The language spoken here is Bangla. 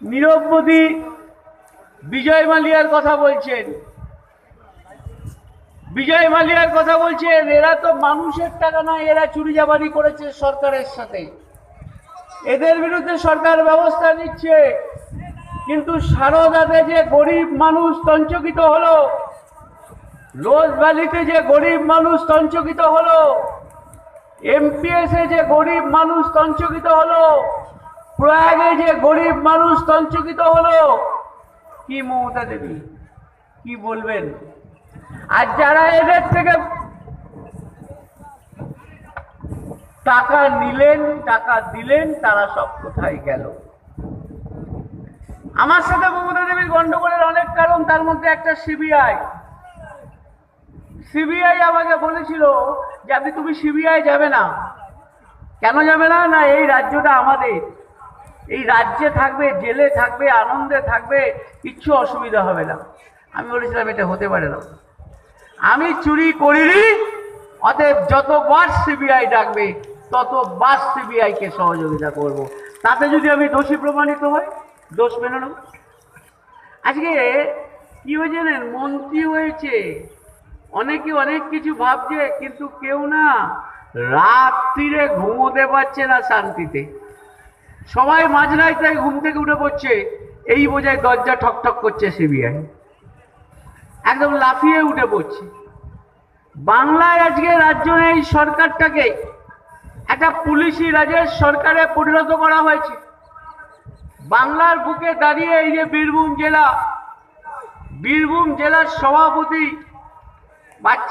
নীরব মোদী বিজয় মালিয়ার কথা বলছেন। বিজয় মালিয়ার কথা বলছেন, এরা তো মানুষের টাকা না এরা চুরি জাবারি করেছে সরকারের সাথে। এদের বিরুদ্ধে সরকার ব্যবস্থা নিচ্ছে, কিন্তু সারদাতে যে গরিব মানুষ তঞ্চকিত হলো, রোজ ভ্যালিতে যে গরিব মানুষ তঞ্চকিত হলো, এমপিএসে যে গরিব মানুষ তঞ্চকিত হলো প্রয়াগে যে গরিব মানুষ তঞ্চকিত হলো, কি মমতা দেবী? কি বলবেন? আর যারা এদের থেকে টাকা নিলেন, টাকা দিলেন, তারা সব কোথায় গেল? আমার সাথে মমতা দেবীর গন্ডগোলের অনেক কারণ, তার মধ্যে একটা সিবিআই। সিবিআই আমাকে বলেছিল যে আপনি তুমি সিবিআই যাবে না। কেন যাবে না? না, এই রাজ্যটা আমাদের। এই রাজ্যে থাকবে, জেলে থাকবে, আনন্দে থাকবে, কিচ্ছু অসুবিধা হবে না। আমি বলেছিলাম এটা হতে পারে না। আমি চুরি করিনি, অতএব যতবার সিবিআই ডাকবে, ততবার সিবিআইকে সহযোগিতা করব। তাতে যদি আমি দোষী প্রমাণিত হই, দোষ মেনে নেব। আজকে কি হয়েছে জানেন? মন্ত্রী হয়েছে। অনেকে অনেক কিছু ভাবছে, কিন্তু কেউ না, রাত্রিরে ঘুমোতে পারছে না শান্তিতে। সবাই মাঝরাইতে ঘুম থেকে উঠে পড়ছে। এই বোঝায় দরজা ঠকঠক করছে সিবিআই একদম লাফিয়ে উঠে পড়ছে। বাংলায় আজকে রাজ্য এই সরকারটাকে। একটা পুলিশি রাজের সরকারে পরিণত করা হয়েছে। বাংলার বুকে দাঁড়িয়ে এই যে বীরভূম জেলা, বীরভূম জেলার সভাপতি বাচ্চা